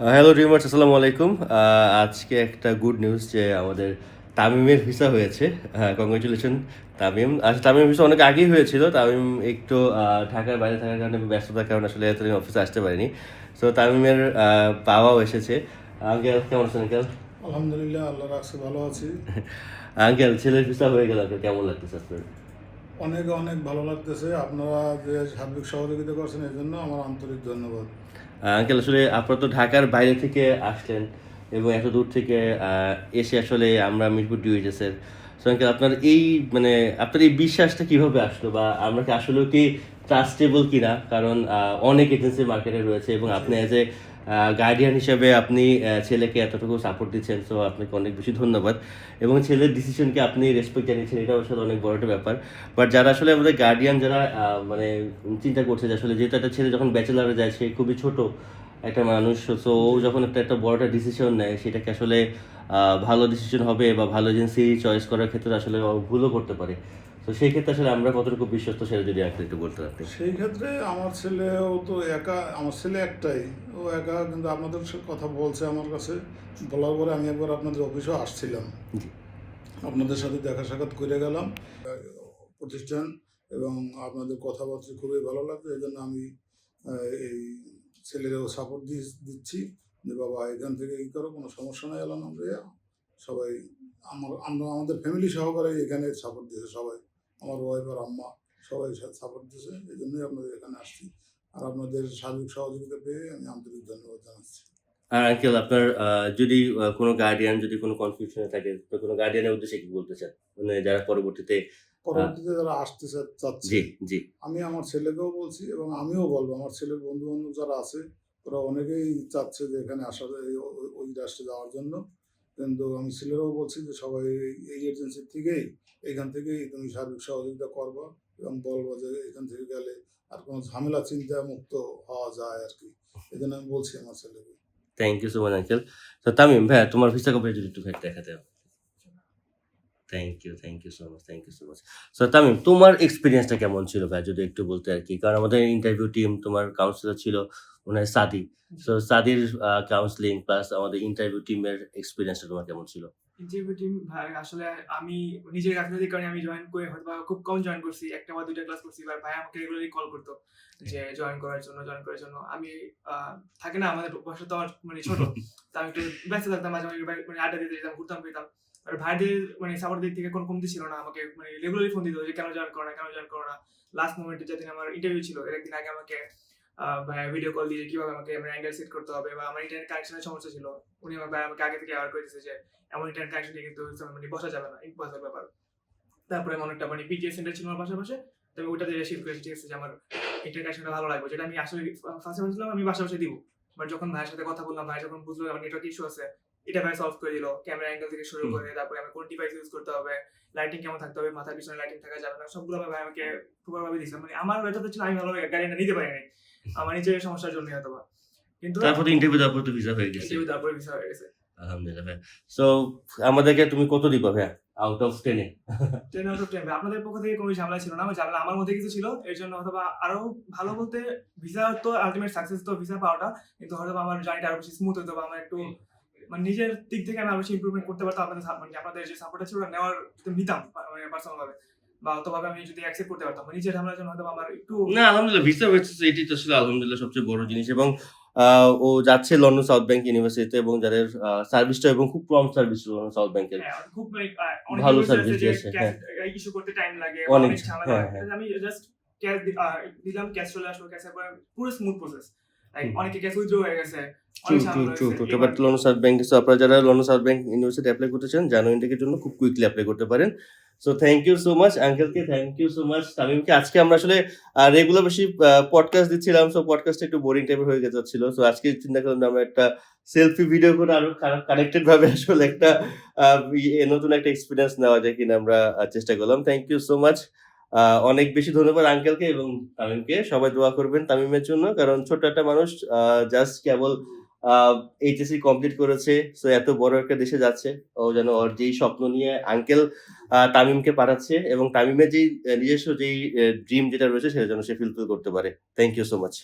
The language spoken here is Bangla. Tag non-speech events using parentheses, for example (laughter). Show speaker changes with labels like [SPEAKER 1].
[SPEAKER 1] হ্যালো রিমার্স আসসালামু আলাইকুম আজকে একটা গুড নিউজ যে আমাদের তামিমের ভিসা হয়েছে। হ্যাঁ কংগ্রেচুলেশন তামিম। আসলে তামিমের ভিসা অনেক আগেই হয়েছিল। তামিম একটু ঢাকার বাইরে থাকার কারণে ব্যস্ততার কারণে আসলে এতদিন অফিসে আসতে পারিনি। সো তামিমের আহ, বাবাও এসেছে। আঙ্কেল কেমন আছেন আঙ্কেল
[SPEAKER 2] আলহামদুলিল্লাহ আল্লাহ রাখছে ভালো আছি। (laughs)
[SPEAKER 1] আঙ্কেল ছেলের ভিসা হয়ে গেল কেমন লাগতেছে আপনার?
[SPEAKER 2] অনেক অনেক ভালো লাগতেছে। আপনারা যে সার্বিক সহযোগিতা করছেন এই জন্য আমার আন্তরিক ধন্যবাদ।
[SPEAKER 1] আঙ্কেল আসলে আপনারা তো ঢাকার বাইরে থেকে আসলেন এবং এত দূর থেকে এসে আসলে আমরা মিরপুর ডিউজেসের সো আঙ্কেল আপনার এই মানে আপনার এই বিশ্বাসটা কীভাবে আসলো বা আমরা কি আসলেও কি ট্রাস্টেবল কিনা? কারণ অনেক এজেন্সি মার্কেটে রয়েছে এবং আপনি অ্যাজ এ গার্ডিয়ান হিসেবে আপনি ছেলেকে এতটুকু সাপোর্ট দিচ্ছেন সো আপনাকে অনেক বেশি ধন্যবাদ। এবং ছেলের ডিসিশনকে আপনি রেসপেক্ট জানিয়েছেন এটা আসলে অনেক বড় একটা ব্যাপার। বাট যারা আসলে আমাদের গার্ডিয়ান যারা মানে চিন্তা করছে যে আসলে যেহেতু একটা ছেলে যখন ব্যাচেলারে যায়, সে খুবই ছোট একটা মানুষ সো ও যখন একটা একটা বড় একটা ডিসিশন নেয়, সেটাকে আসলে ভালো ডিসিশন হবে বা ভালো এজেন্সি চয়েস করার ক্ষেত্রে আসলে ভুলও করতে পারে। তো সেই ক্ষেত্রে আসলে আমরা কতটুকু বিশ্বস্ত সেটা যদি আপনি একটু বলতে পারতেন।
[SPEAKER 2] সেই ক্ষেত্রে আমার ছেলেও তো একা আমার ছেলে একটাই। ও একা কিন্তু আপনাদের সাথে কথা বলছে আমার কাছে। বলার পরে আমি একবার আপনাদের অফিসেও আসছিলাম। আপনাদের সাথে দেখা সাক্ষাৎ করে গেলাম। প্রতিষ্ঠান এবং আপনাদের কথাবার্তা খুবই ভালো লাগছে এই জন্য আমি এই ছেলেরও সাপোর্ট দিচ্ছি। যে বাবা এখান থেকে এই করো কোনো সমস্যা নাই এলাম আমরা সবাই আমার আমরা আমাদের ফ্যামিলি সহকারে এখানে সাপোর্ট দিয়েছে সবাই। আমার ওয়াইফ আর আম্মা সবাই সাপোর্ট দিয়েছে এই জন্যই আপনাদের এখানে আসছি। আর আপনাদের সার্বিক সহযোগিতা পেয়ে আমি আন্তরিক ধন্যবাদ জানাচ্ছি।
[SPEAKER 1] আর আঙ্কেল আপনার যদি কোনো গার্ডিয়ান যদি কোনো কনফিউশনে থাকে তো কোনো গার্ডিয়ানের উদ্দেশ্যে কি বলতে চান? মানে যারা পরবর্তীতে
[SPEAKER 2] পরবর্তীতে যারা আসতে চাচ্ছে।
[SPEAKER 1] জি জি।
[SPEAKER 2] আমি আমার ছেলেকেও বলছি এবং আমিও বলব আমার ছেলের বন্ধু বান্ধব যারা আছে ওরা অনেকেই চাচ্ছে যে এখানে আসার ওই- ওই রাষ্ট্রে যাওয়ার জন্য। কিন্তু আমি ছেলেরাও বলছি যে, সবাই এই- এজেন্সির থেকেই এখান থেকেই তুমি সার্বিক সহযোগিতা করব এবং বলব যে, এখান থেকে গেলে আর কোনো ঝামেলা চিন্তা মুক্ত হওয়া যায় আর কি। এই জন্য আমি বলছি আমার ছেলেকে।
[SPEAKER 1] Thank you so much uncle তো তামিম ভাই তোমার ভিসা যদি একটু দেখাতে। হবে thank you thank you so much thank you so much so Tamim তোমার এক্সপিরিয়েন্সটা কেমন ছিল ভাই? যদি একটু বলতে আর কি। কারণ আমাদের ইন্টারভিউ টিম তোমার কাউন্সিলর ছিল ওনার সাদি। সো সাদির কাউন্সিলিং প্লাস আমাদের ইন্টারভিউ টিমের এক্সপিরিয়েন্সটা তোমার কেমন ছিল?
[SPEAKER 3] ইন্টারভিউ টিম ভাই আসলে আমি নিজের গাফিলতির কারণে আমি জয়েন করে হয়তো খুব কম জয়েন করছি একটা বা দুইটা ক্লাস করছি এবার ভাই আমাকে রেগুলারলি কল করতো যে জয়েন করার জন্য জয়েন করার জন্য। আমি থাকে না আমাদের বাসা তো আমার মানে ছোট (laughs) তা আমি একটু ব্যস্ত থাকতাম মাঝে মাঝে মানে আড্ডা দিতে যেতাম ঘুরতাম ফিরতাম আর ভাইদের মানে সাপোর্ট দিক থেকে কোনো কমতি ছিল না আমাকে মানে রেগুলারলি ফোন দিত যে কেন জয়েন করো না কেন জয়েন করো না। লাস্ট মোমেন্টে যেদিন আমার ইন্টারভিউ ছিল এর একদিন আগে আমাকে ভিডিও কল দিয়ে কীভাবে আমাকে অ্যাঙ্গেল সেট করতে হবে বা আমার ইন্টারনেট কানেকশনের সমস্যা ছিল উনি আমার ভাই আমাকে আগে থেকে অ্যাওয়ার করে দিয়েছে যে এমন ইন্টারনেট কানেকশন কিন্তু মানে বসা যাবে না ইম্পসিবল ব্যাপার। তারপরে এমন একটা মানে পিটিএস সেন্টার ছিল আমার পাশাপাশি তো আমি ওটাতে শিফট করেছি ঠিক আছে যে আমার ইন্টারনেট কানেকশনটা ভালো লাগবে যেটা আমি আসলে ফার্স্টে ভাবছিলাম আমি বাসা বসে দিব। বাট যখন ভাইয়ের সাথে কথা বললাম ভাই যখন বুঝলো আমার নেটওয়ার্ক ইস্যু আছে এটা ভাই সলভ করে দিল ক্যামেরা অ্যাঙ্গেল থেকে শুরু করে তারপরে আমি কোন ডিভাইস ইউজ করতে হবে লাইটিং কেমন থাকতে হবে মাথার পিছনে লাইটিং থাকা যাবে না সবগুলো আমার ভাই আমাকে প্রপারভাবে দিয়েছে। মানে আমার এটা ছিল আমি ভালোভাবে গাড়িটা নিতে পারিনি। আমার নিজের সমস্যার জন্য কিন্তু
[SPEAKER 1] তারপরে ইন্টারভিউ দেওয়ার পর তো ভিসা হয়ে গেছে।
[SPEAKER 3] ইন্টারভিউ তারপরে বিষয় হয়ে গেছে।
[SPEAKER 1] আলহামদুলিল্লাহ সো আমাদেরকে তুমি কত দিবা ভাইয়া? আউট অফ টেনে
[SPEAKER 3] টেন আউট অফ টেন আপনাদের পক্ষ থেকে কোনো ঝামেলা ছিল না। আমার ঝামেলা আমার মধ্যে কিছু ছিল। এর জন্য অথবা আরও ভালো বলতে ভিসা তো আলটিমেট সাকসেস তো ভিসা পাওয়াটা। কিন্তু হয়তো আমার জার্নিটা আরও বেশি স্মুথ হতো বা আমার একটু মানে নিজের দিক থেকে আমি আরও বেশি ইমপ্রুভমেন্ট করতে পারতাম। আপনাদের মানে আপনাদের যে সাপোর্টটা ছিল ওটা নেওয়ার নিতাম মানে পার্সোনাল ভাবে। বা অতভাবে আমি যদি অ্যাকসেপ্ট করতে পারতাম নিজের ঝামেলার জন্য হয়তো আমার একটু
[SPEAKER 1] না আলহামদুলিল্লাহ ভিসা হয়েছে এটি তো আসলে আলহামদুলিল্লাহ সবচেয়ে বড় জিনিস এবং ও যাচ্ছে লন্ডন সাউথ ব্যাংক ইউনিভার্সিটিতে এবং যাদের সার্ভিসটা এবং খুব কম সার্ভিস লন্ডন সাউথ ব্যাংকের
[SPEAKER 3] হ্যাঁ, খুব মানে,
[SPEAKER 1] ভালো দিয়েছে,
[SPEAKER 3] করতে টাইম লাগে
[SPEAKER 1] অনেক,
[SPEAKER 3] ঝামেলা
[SPEAKER 1] হ্যাঁ,
[SPEAKER 3] হয়। আমি জাস্ট ক্যাশ দিলাম ক্যাশ চলে আসলো পুরো স্মুথ প্রসেস অনেকে ক্যাশ উইথড্র গেছে
[SPEAKER 1] আপনারা যারা London South Bank University apply করতে চান জানুয়ারি ইনটেকের জন্য খুব কুইকলি অ্যাপ্লাই করতে পারেন। So thank you so much আঙ্কেলকে থ্যাংক ইউ সো মাচ তামিমকে আজকে আমরা আসলে রেগুলার বেশি পডকাস্ট দিচ্ছিলাম সো পডকাস্ট একটু বোরিং টাইপের হয়ে যাচ্ছিল সো আজকে চিন্তা করলাম আমরা একটা সেলফি ভিডিও করে আরও কানেক্টেড ভাবে আসলে একটা ইয়ে, নতুন একটা এক্সপিরিয়েন্স নেওয়া যায় কিনা আমরা চেষ্টা করলাম। থ্যাংক ইউ সো মাচ অনেক বেশি ধন্যবাদ আঙ্কেলকে এবং তামিমকে। সবাই দোয়া করবেন তামিমের জন্য কারণ ছোট একটা মানুষ জাস্ট কেবল এইচএসসি কমপ্লিট করেছে। সো এত বড় একটা দেশে যাচ্ছে। ও যেন ওর যেই স্বপ্ন নিয়ে আঙ্কেল তামিমকে পাঠাচ্ছে এবং তামিমের যেই নিজস্ব যেই ড্রিম যেটা রয়েছে, সেটা যেন সে ফিলফিল করতে পারে। Thank you so much